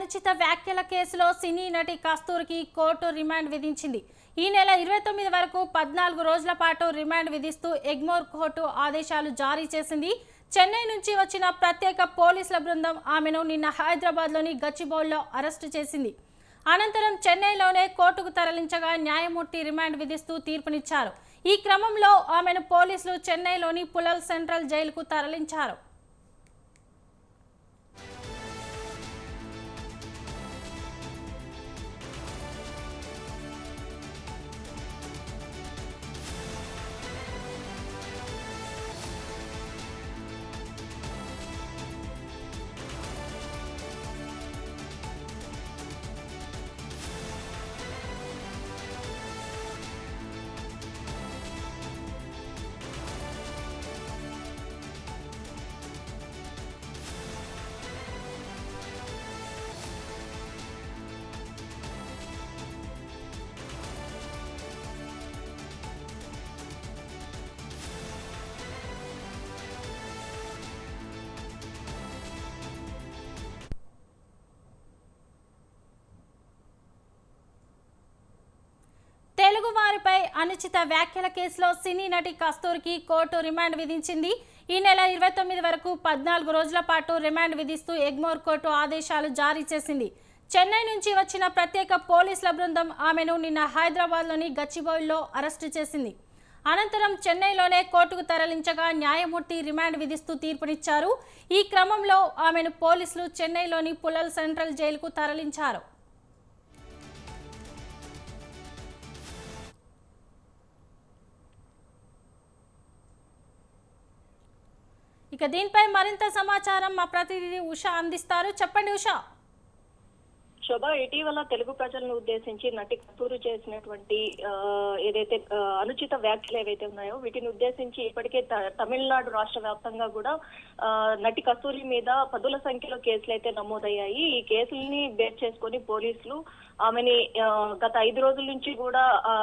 అనుచిత వ్యాఖ్యల కేసులో సినీ నటి కస్తూరికి కోర్టు రిమాండ్ విధించింది. ఈ నెల ఇరవై తొమ్మిది వరకు పద్నాలుగు రోజుల పాటు రిమాండ్ విధిస్తూ ఎగ్మోర్ కోర్టు ఆదేశాలు జారీ చేసింది. చెన్నై నుంచి వచ్చిన ప్రత్యేక పోలీసుల బృందం ఆమెను నిన్న హైదరాబాద్లోని గచ్చిబౌల్లో అరెస్టు చేసింది. అనంతరం చెన్నైలోనే కోర్టుకు తరలించగా న్యాయమూర్తి రిమాండ్ విధిస్తూ తీర్పునిచ్చారు. ఈ క్రమంలో ఆమెను పోలీసులు చెన్నైలోని పులల్ సెంట్రల్ జైలుకు తరలించారు. అనుచిత వ్యాఖ్యల కేసులో సినీ నటి కస్తూరికి కోర్టు రిమాండ్ విధించింది. ఈ నెల ఇరవై తొమ్మిది వరకు పద్నాలుగు రోజుల పాటు రిమాండ్ విధిస్తూ ఎగ్మోర్ కోర్టు ఆదేశాలు జారీ చేసింది. చెన్నై నుంచి వచ్చిన ప్రత్యేక పోలీసుల బృందం ఆమెను నిన్న హైదరాబాద్లోని గచ్చిబౌలిలో అరెస్టు చేసింది. అనంతరం చెన్నైలోనే కోర్టుకు తరలించగా న్యాయమూర్తి రిమాండ్ విధిస్తూ తీర్పునిచ్చారు. ఈ క్రమంలో ఆమెను పోలీసులు చెన్నైలోని పులల్ సెంట్రల్ జైలుకు తరలించారు. ఇక దీనిపై మరింత సమాచారం మా ప్రతినిధి ఉషా అందిస్తారు. చెప్పండి ఉషా. శోభ ఇటీవల తెలుగు ప్రజలను ఉద్దేశించి నటి కస్తూరి చేసినటువంటి ఆ, ఏదైతే అనుచిత వ్యాఖ్యలు ఏవైతే ఉన్నాయో వీటిని ఉద్దేశించి ఇప్పటికే త- తమిళనాడు రాష్ట్ర వ్యాప్తంగా కూడా ఆ, నటి కస్తూరి మీద పదుల సంఖ్యలో కేసులు అయితే నమోదయ్యాయి. ఈ కేసుల్ని బేస్ చేసుకొని పోలీసులు ఆమెని గత ఐదు రోజుల నుంచి కూడా ఆ,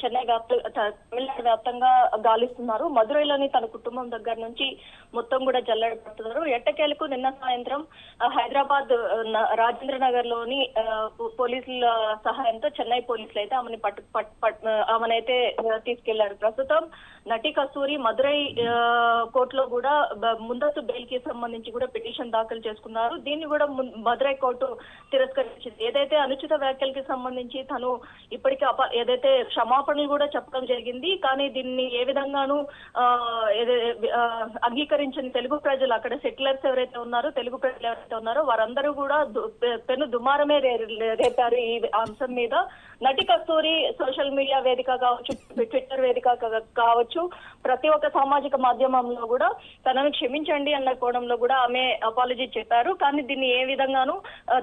చెన్నై వ్యాప్త తమిళనాడు వ్యాప్తంగా గాలిస్తున్నారు. మదురైలోని తన కుటుంబం దగ్గర నుంచి మొత్తం కూడా జల్లడ పడుతున్నారు. ఎట్టకేలకు నిన్న సాయంత్రం హైదరాబాద్ రాజేంద్ర నగర్లో లోని పోలీసుల సహాయంతో చెన్నై పోలీసులు అయితే ఆమెని పట్టు ఆమెనైతే తీసుకెళ్ళారు. ప్రస్తుతం నటి కస్తూరి మదురై కోర్టులో కూడా ముందస్తు బెయిల్కి సంబంధించి కూడా పిటిషన్ దాఖలు చేసుకున్నారు. దీన్ని కూడా మదురై కోర్టు తిరస్కరించింది. ఏదైతే అనుచిత వ్యాఖ్యలకి సంబంధించి తను ఇప్పటికే అప- ఏదైతే క్షమాపణలు కూడా చెప్పడం జరిగింది కానీ దీన్ని ఏ విధంగానూ ఆ, అంగీకరించని తెలుగు ప్రజలు అక్కడ సెటిలర్స్ ఎవరైతే ఉన్నారో తెలుగు ప్రజలు ఎవరైతే ఉన్నారో వారందరూ కూడా పెను దుమ్మ దుమారమే రేపారు ఈ అంశం మీద. నటి కస్తూరి సోషల్ మీడియా వేదిక కావచ్చు ట్విట్టర్ వేదిక కావచ్చు ప్రతి ఒక్క సామాజిక మాధ్యమంలో కూడా తనను క్షమించండి అన్న కోణంలో కూడా ఆమె అపాలజీ చెప్పారు. కానీ దీన్ని ఏ విధంగానూ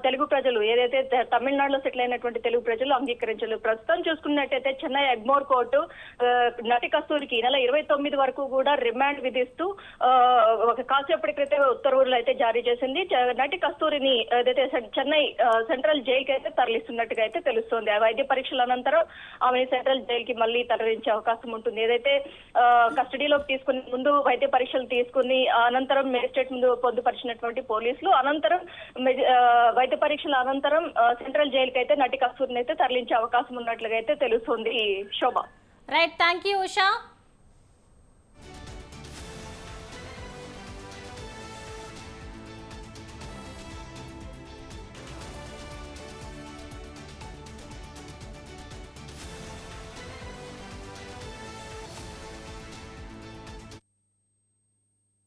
తెలుగు ప్రజలు ఏదైతే తమిళనాడులో సెటిల్ అయినటువంటి తెలుగు ప్రజలు అంగీకరించలేదు. ప్రస్తుతం చూసుకున్నట్టయితే చెన్నై ఎగ్మోర్ కోర్టు నటి కస్తూరికి నెల ఇరవై తొమ్మిది వరకు కూడా రిమాండ్ విధిస్తూ ఒక కాసేపటి క్రితం ఉత్తర్వులు అయితే జారీ చేసింది. నటి కస్తూరిని ఏదైతే చెన్నై సెంట్రల్ జైలుకి అయితే తరలిస్తున్నట్టుగా అయితే తెలుస్తోంది. ఆ వైద్య పరీక్షల అనంతరం ఆమెని సెంట్రల్ జైలుకి మళ్ళీ తరలించే అవకాశం ఉంటుంది. ఏదైతే కస్టడీలోకి తీసుకుని ముందు వైద్య పరీక్షలు తీసుకుని అనంతరం మేజిస్ట్రేట్ ముందు పొందుపరిచినటువంటి పోలీసులు అనంతరం వైద్య పరీక్షల అనంతరం సెంట్రల్ జైలుకి అయితే నటి కస్తూరిని అయితే తరలించే అవకాశం ఉన్నట్లుగా అయితే తెలుస్తుంది. Shobha. Right thank you Usha.